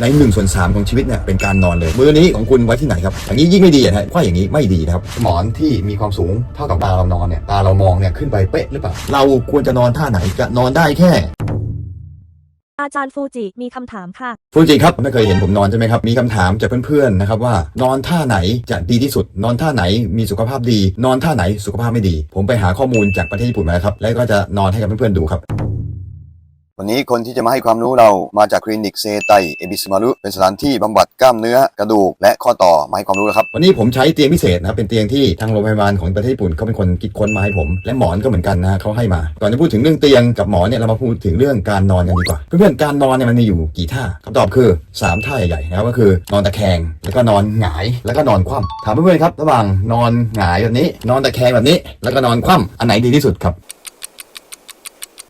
ใน1นส่วนสของชีวิตเนี่ยเป็นการนอนเลยมือนี้ของคุณไว้ที่ไหนครับอย่างนี้ยิ่งไม่ดีอะฮะเพราะอย่างนี้ไม่ดีนะครับหมอนที่มีความสูงเท่ากับตาเรานอนเนี่ยตาเรามองเนี่ยขึ้นไปเป๊ะหรือเปล่าเราควรจะนอนท่าไหนจะนอนได้แค่ อาจารย์ฟูจิมีคำถามค่ะ ฟูจิครับไม่เคยเห็นผมนอนใช่ไหมครับ มีคำถามจากเพื่อนๆนะครับว่านอนท่าไหนจะดีที่สุด นอนท่าไหนมีสุขภาพดี นอนท่าไหนสุขภาพไม่ดี ผมไปหาข้อมูลจากประเทศญี่ปุ่นมาแล้วครับ แล้วก็จะนอนให้กับเพื่อนๆดูครับ วันนี้คนที่จะมาให้ความรู้เรามาจากคลินิกเซไตเอบิสมารุเป็นสถานที่บำบัดกล้ามเนื้อกระดูก และข้อต่อมาให้ความรู้แล้วครับ วันนี้ผมใช้เตียงพิเศษนะครับเป็นเตียงที่ทางโรงพยาบาลของประเทศญี่ปุ่นเขาเป็นคนคิดค้นมาให้ผม และหมอนก็เหมือนกันนะเขาให้มาก่อนจะพูดถึงเรื่องเตียงกับหมอนเนี่ยเรามาพูดถึงเรื่องการนอนกันดีกว่าเพื่อนๆการนอนเนี่ยมันมีอยู่กี่ท่าคำตอบคือสามท่าใหญ่ๆนะครับก็คือนอนตะแคงแล้วก็นอนหงายแล้วก็นอนคว่ำถามเพื่อนๆครับระหว่างนอนหงายแบบนี้ นอนตะแคงแบบนี้ แล้วก็นอนคว่ำอันไหนดีที่สุดครับ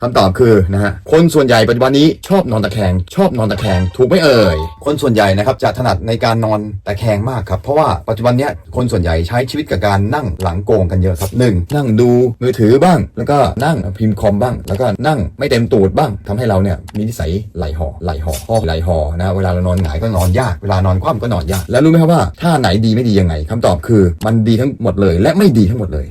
คำตอบคือนะฮะคนส่วนใหญ่ปัจจุบันนี้ชอบนอนตะแคง ชอบนอนตะแคง ถูกไหมเอ่ย คนส่วนใหญ่นะครับจะถนัดในการนอนตะแคงมากครับเพราะว่าปัจจุบันเนี้ยคนส่วนใหญ่ใช้ชีวิตกับการนั่งหลังโกงกันเยอะครับหนึ่งนั่งดูมือถือบ้าง แล้วก็นั่งพิมพ์คอมบ้าง แล้วก็นั่งไม่เต็มตูดบ้างทำให้เราเนี่ยมีนิสัยไหลห่อไหลห่อห่อไหลห่อนะเวลาเรานอนหงายก็นอนยากเวลานอนคว่ำก็นอนยากแล้วรู้ไหมครับว่าท่าไหนดีไม่ดียังไงคำตอบคือมันดีทั้งหมดเลย และไม่ดีทั้งหมดเลย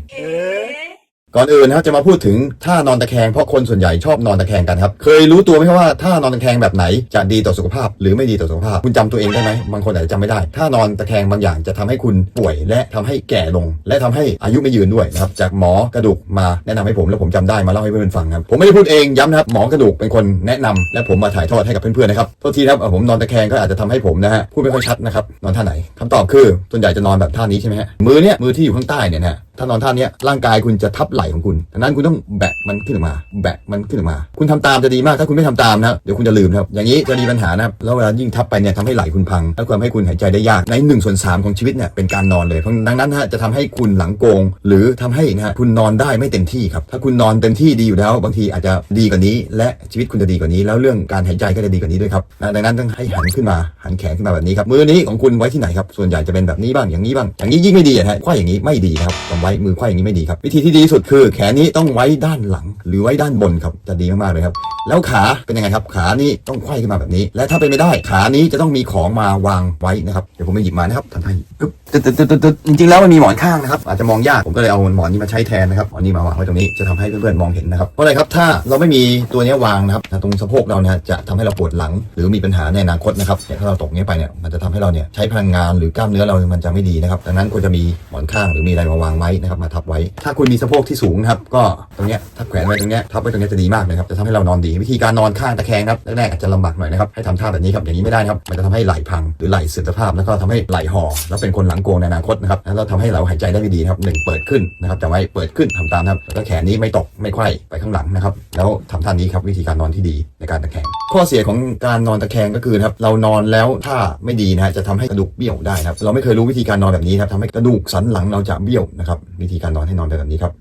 ก่อนอื่นนะครับจะมาพูดถึงท่านอนตะแคงเพราะคนส่วนใหญ่ชอบนอนตะแคงกันครับ เคยรู้ตัวไหมครับว่าท่านอนตะแคงแบบไหนจะดีต่อสุขภาพ หรือไม่ดีต่อสุขภาพ คุณจำตัวเองได้ไหมบางคนอาจจะจำไม่ได้ ท่านอนตะแคงบางอย่างจะทำให้คุณป่วยและทำให้แก่ลง และทำให้อายุไม่ยืนด้วยนะครับจากหมอกระดูกมาแนะนำให้ผมแล้วผมจำได้มาเล่าให้เพื่อนๆฟังครับผมไม่ได้พูดเองย้ำนะครับหมอกระดูกเป็นคนแนะนำและผมมาถ่ายทอดให้กับเพื่อนๆนะครับโทษทีครับผมนอนตะแคงก็อาจจะทำให้ผมนะฮะพูดไม่ค่อยชัดนะครับนอนท่าไหนคำตอบคือส่วนใหญ่จะนอนแบบท่านี้ใช่ไหมฮะมือเนี้ยมือที่อยู่ข้างใต้เนี่ยนะ ถ้านอนท่านี้ร่างกายคุณจะทับไหล่ของคุณดังนั้นคุณต้องแบะมันขึ้นมา แบะมันขึ้นมา คุณทำตามจะดีมาก ถ้าคุณไม่ทำตามนะเดี๋ยวคุณจะลืมนะครับ อย่างนี้จะมีปัญหานะครับ แล้วเวลายิ่งทับไปเนี่ยทำให้ไหล่คุณพัง แล้วทำให้คุณหายใจได้ยาก ใน1นส่วนสของชีวิตเนี่ยเป็นการนอนเลย เพราะดังนั้นฮะจะทำให้คุณหลังโกง หรือทำให้นะฮะคุณนอนได้ไม่เต็มที่ครับ ถ้าคุณนอนเต็มที่ดีอยู่แล้ว บางทีอาจจะดีกว่านี้ และชีวิตคุณจะดีกว่านี้ แล้วเรื่องการหายใจก็จะดีกว่านี้ด้วยครับนะดังนั้นต้องให้หันขึ้นมา หันแขนขึ้นมาแบบนี้ครับ มือนี้ของคุณไว้ที่ไหนครับ ส่วนใหญ่จะเป็นแบบนี้บ้าง อย่างนี้บ้าง อย่างนี้ยิ่งไม่ดีอะฮะคว้าอย่างนี้ไม่ดีครับว้มือคว้อย่างนี้ไม่ดีครับวิธีที่ดีที่สุดคือ แขนนี้ต้องไว้ด้านหลัง หรือไว้ด้านบนครับจะดีมากๆเลยครับ แล้วขาเป็นยังไงครับ ขานี้ต้องไขว้ขึ้นมาแบบนี้ และถ้าเป็นไม่ได้ ขานี้จะต้องมีของมาวางไว้นะครับเดี๋ยวผมไปหยิบมานะครับทำให้ปึ๊บตึ๊ดตึ๊ดตึ๊ดจริงๆแล้วมันมีหมอนข้างนะครับ อาจจะมองยากผมก็เลยเอาหมอนนี้มาใช้แทนนะครับหมอนนี้มาวางไว้ตรงนี้จะทำให้เพื่อนๆมองเห็นนะครับเพราะอะไรครับถ้าเราไม่มีตัวนี้วางนะครับตรงสะโพกเราเนี่ยจะทำให้เราปวดหลัง หรือมีปัญหาในอนาคตนะครับเนี่ยถ้าเราตกเนี้ยไปเนี่ยมันจะทำให้เราเนี่ยใช้พลังงานหรือ กล้ามเนื้อเรามันจะไม่ดีนะครับดังนั้นควรจะมีหมอนข้างหรือมีอะไรมาวางไว้นะครับมาทับไว้ ถ้าคุณมีสะโพกที่สูงครับก็ตรงเนี้ยถ้าแขวนไว้ตรงเนี้ยทับไว้ตรงเนี้ยจะดีมากเลยครับจะทำให้เรานอนดี วิธีการนอนข้างตะแคงครับแรกๆอาจจะลำบากหน่อยนะครับให้ทำท่าแบบนี้ครับอย่างนี้ไม่ได้นะครับมันจะทำให้ไหล่พังหรือไหล่เสื่อมสภาพแล้วก็ทำให้ไหล่ห่อแล้วเป็นคนหลังโกงในอนาคตนะครับแล้วทำให้เราหายใจได้ไม่ดีนะครับหนึ่งเปิดขึ้นนะครับจะไว้เปิดขึ้นทำตามนะครับแล้วแขนนี้ไม่ตกไม่ไขว้ไปข้างหลังนะครับแล้วทำท่านี้ครับวิธีการนอนที่ดีในการตะแคงข้อเสียของการนอนตะแคงก็คือครับเรานอนแล้วถ้าไม่ดีนะฮะจะทำให้กระดูกเบี้ยวได้ครับเราไม่เคยรู้วิธีการนอนแบบนี้ครับทำให้กระดูกสันหลังเราจะเบี้ยวนะครับวิธีการนอนให้นอนแบบนี้ครับ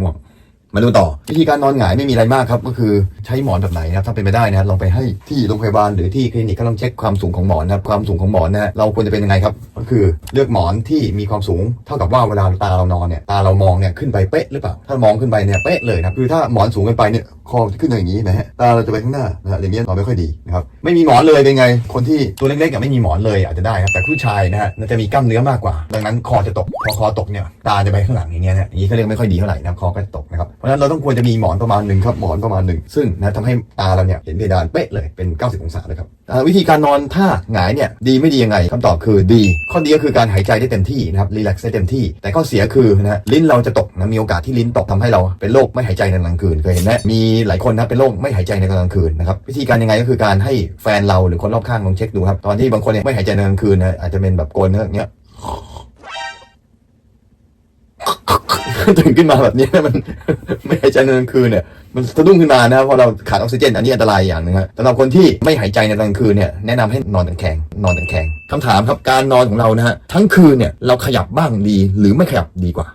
ง่วงมาดูต่อ วิธีการนอนหงายไม่มีอะไรมากครับ ก็คือใช้หมอนแบบไหนนะครับถ้าเป็นไปได้นะครับลองไปให้ที่โรงพยาบาลหรือที่คลินิกก็ต้องเช็คความสูงของหมอนนะครับความสูงของหมอนนะเราควรจะเป็นยังไงครับ คือเลือกหมอนที่มีความสูงเท่ากับว่าเวลาตาเรานอนเนี่ยตาเรามองเนี่ยขึ้นไปเป๊ะหรือเปล่า ถ้ามองขึ้นไปเนี่ยเป๊ะเลยนะคือถ้าหมอนสูงเกินไปเนี่ยคอจะขึ้นอย่างนี้นะฮะตาเราจะไปข้างหน้านะฮะอย่างนี้ยนอนไม่ค่อยดีนะครับไม่มีหมอนเลยเป็นไง คนที่ตัวเล็กๆกับไม่มีหมอนเลยอาจจะได้ครับแต่ผู้ชายนะฮะจะมีกล้ามเนื้อมากกว่า ดังนั้นคอจะตกพอคอตกเนี่ยตาจะไปข้างหลังอย่างเงี้ยนะอย่างนี้เขาเรียกไม่ค่อยดีเท่าไหร่นะคอก็จะตกนะครับเพราะฉะนั้นเราต้องควรจะมีหมอนประมาณหนึ่งครับหมอนประมาณหนึ่งซึ่งนะทำให้ตาเราเนี่ยเห็นเพดานเป๊ะเลยเป็น 90 องศาเลยครับวิธีการนอนท่าหงายเนี่ยดีไม่ดียังไงคำตอบคือดีข้ออดีก็คือการหายใจได้เต็มที่นะครับรีแลกซ์ได้เต็มที่ แต่ข้อเสียคือนะลิ้นเราจะตกนะมีโอกาสที่ลิ้นตกทำให้เราเป็นโรคไม่หายใจในกลางคืนเคยเห็นไหมมีหลายคนนะเป็นโรคไม่หายใจในกลางคืนนะครับวิธีการยังไงก็คือการให้แฟนเราหรือคนรอบข้างลองเช็คดูครับตอนที่บางคนเนี่ยไม่หายใจในกลางคืนนะอาจจะเป็นแบบโกนเนื้ออย่างเงี้ยตื่นขึ้นมาแบบนี้มันไม่หายใจในกลางคืนเนี่ย มันสะดุ้งขึ้นมานะครับเพราะเราขาดออกซิเจน อันนี้อันตรายอย่างหนึ่งครับสำหรับคนที่ไม่หายใจในกลางคืนเนี่ยแนะนำให้นอนตะแคงนอนตะแคงคำถามครับการนอนของเรานะฮะทั้งคืนเนี่ยเราขยับบ้างดีหรือไม่ขยับดีกว่า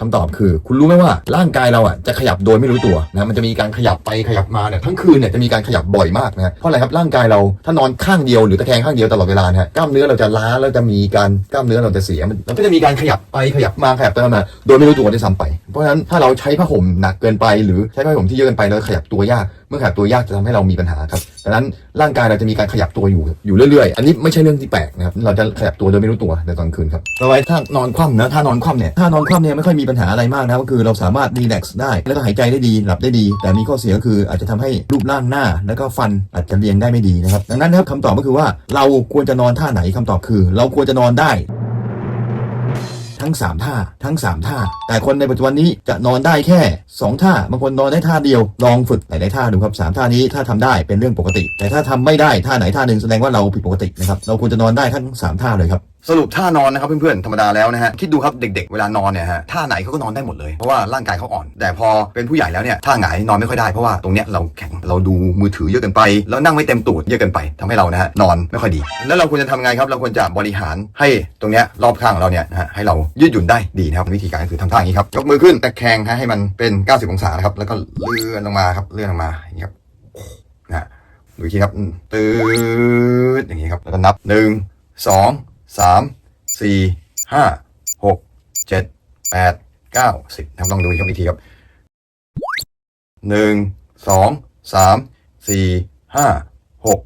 คำตอบคือ คุณรู้ไหมว่าร่างกายเราอะจะขยับโดยไม่รู้ตัวนะมันจะมีการขยับไปขยับมาเนี่ยทั้งคืนเนี่ยจะมีการขยับบ่อยมากนะเพราะอะไรครับร่างกายเราถ้านอนข้างเดียวหรือตะแคงข้างเดียวตลอดเวลานะฮะกล้ามเนื้อเราจะล้าแล้วจะมีการกล้ามเนื้อเราจะเสียมันมันก็จะมีการขยับไปขยับมาขยับไปมาโดยไม่รู้ตัวด้วยซ้ำไป เพราะฉะนั้นถ้าเราใช้ผ้าห่มหนักเกินไป หรือใช้ผ้าห่มที่เยอะเกินไปแล้วขยับตัวยาก เมื่อขยับตัวยากจะทำให้เรามีปัญหาครับดังนั้นร่างกายเราจะมีการขยับตัวอยู่อยู่เรื่อยๆ อันนี้ไม่ใช่เรื่องที่แปลกนะครับเราจะขยับตัวโดยไม่รู้ตัวในตอนคืนครับต่อไปถ้านอนคว่ำนะถ้านอนคว่ำเนี่ยถ้านอนคว่ำเนี่ยไม่ค่อยมีปัญหาอะไรมากนะก็คือเราสามารถรีแลกซ์ได้ แล้วก็หายใจได้ดีหลับได้ดี แต่มีข้อเสียก็คืออาจจะทำให้รูปร่างหน้า แล้วก็ฟันอาจจะเรียงได้ไม่ดีนะครับดังนั้นนะครับคำตอบก็คือว่าเราควรจะนอนท่าไหนคำตอบคือ เราควรจะนอนได้ ทั้ง 3 ท่าทั้ง 3 ท่า แต่คนในปัจจุบันนี้จะนอนได้แค่ 2 ท่า บางคนนอนได้ท่าเดียว ลองฝึกหลายๆท่าดูครับ 3 ท่านี้ถ้าทำได้เป็นเรื่องปกติ แต่ถ้าทำไม่ได้ท่าไหนท่าหนึ่งแสดงว่าเราผิดปกตินะครับ เราควรจะนอนได้ทั้ง 3 ท่าเลยครับสรุปท่านอนนะครับเพื่อนๆธรรมดาแล้วนะฮะคิดดูครับเด็กๆเวลานอนเนี่ยฮะท่าไหนเขาก็นอนได้หมดเลยเพราะว่าร่างกายเขาอ่อน แต่พอเป็นผู้ใหญ่แล้วเนี่ยท่าหงายนอนไม่ค่อยได้เพราะว่าตรงเนี้ยเราแข็งเราดูมือถือเยอะเกินไป แล้วนั่งไม่เต็มตูดเยอะเกินไปทำให้เรานะฮะนอนไม่ค่อยดี แล้วเราควรจะทำไงครับเราควรจะบริหารให้ตรงเนี้ยรอบข้างของเราเนี่ยนะฮะให้เรายืดหยุ่นได้ดีนะครับวิธีการก็คือทำท่าอย่างนี้ครับยกมือขึ้นตะแคงฮะให้มันเป็น 90 องศานะครับแล้วก็เลื่อนลงมาครับเลื่อนลงมาอย่างนี้ครับนะดูทีครับอืมตืดอย่างนี้ครับแล้วก็นับหนึ่งสอง สามสี่ห้าหกเจ็ดแปดเก้าสิบทำลองดูอีกทีครับหนึ่งสองสามสี่ห้าหก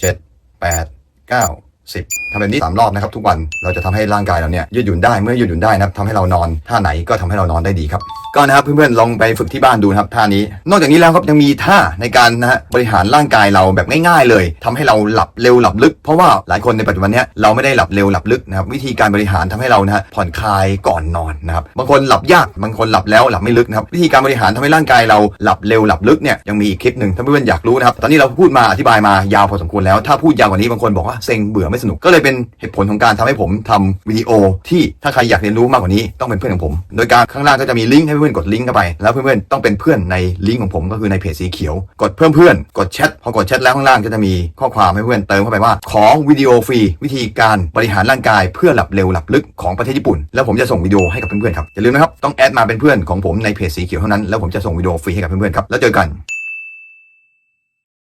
เจ็ดแปดเก้าสิบทำแบบนี้สามรอบนะครับทุกวันเราจะทำให้ร่างกายเราเนี่ยยืดหยุ่นได้เมื่อยืดหยุ่นได้นะครับทำให้เรานอนท่าไหนก็ทำให้เรานอนได้ดีครับ ก็นะครับเพื่อนๆลองไปฝึกที่บ้านดูนะครับท่านี้ นอกจากนี้แล้วครับยังมีท่าในการนะฮะบริหารร่างกายเราแบบง่ายๆเลยทำให้เราหลับเร็วหลับลึก เพราะว่าหลายคนในปัจจุบันเนี้ยเราไม่ได้หลับเร็วหลับลึกนะครับวิธีการบริหารทำให้เรานะฮะผ่อนคลายก่อนนอนนะครับบางคนหลับยากบางคนหลับแล้วหลับไม่ลึกนะครับวิธีการบริหารทำให้ร่างกายเราหลับเร็วหลับลึกเนี่ยยังมีอีกคลิปหนึ่งถ้าเพื่อนๆอยากรู้นะครับตอนนี้เราพูดมาอธิบายมายาวพอสมควรแล้ว ถ้าพูดยาวกว่านี้บางคนบอกว่าเซ็งเบื่อไม่สนุกก็เลยเป็นเหตุผลของการทำให้ผมทำวิดีโอที่ถ้าใครอยากเรียนรู้มากกว่านี้ต้องเป็นเพื่อนของผม โดยการข้างล่างก็จะมีลิงก์ให้เพื่อนๆกดลิงก์เข้าไป แล้วเพื่อนๆต้องเป็นเพื่อนในลิงก์ของผมก็คือในเพจสีเขียว กดเพิ่มเพื่อนกดแชทพอกดแชทแล้วข้างล่างก็จะมีข้อความให้เพื่อนเติมเข้าไปว่า ขอวิดีโอฟรีวิธีการบริหารร่างกายเพื่อหลับเร็วหลับลึกของประเทศญี่ปุ่น แล้วผมจะส่งวิดีโอให้กับเพื่อนๆครับอย่าลืมนะครับต้องแอดมาเป็นเพื่อนของผมในเพจสีเขียวเท่านั้นแล้วผมจะส่งวิดีโอฟรีให้กับเพื่อนๆครับแล้วเจอกัน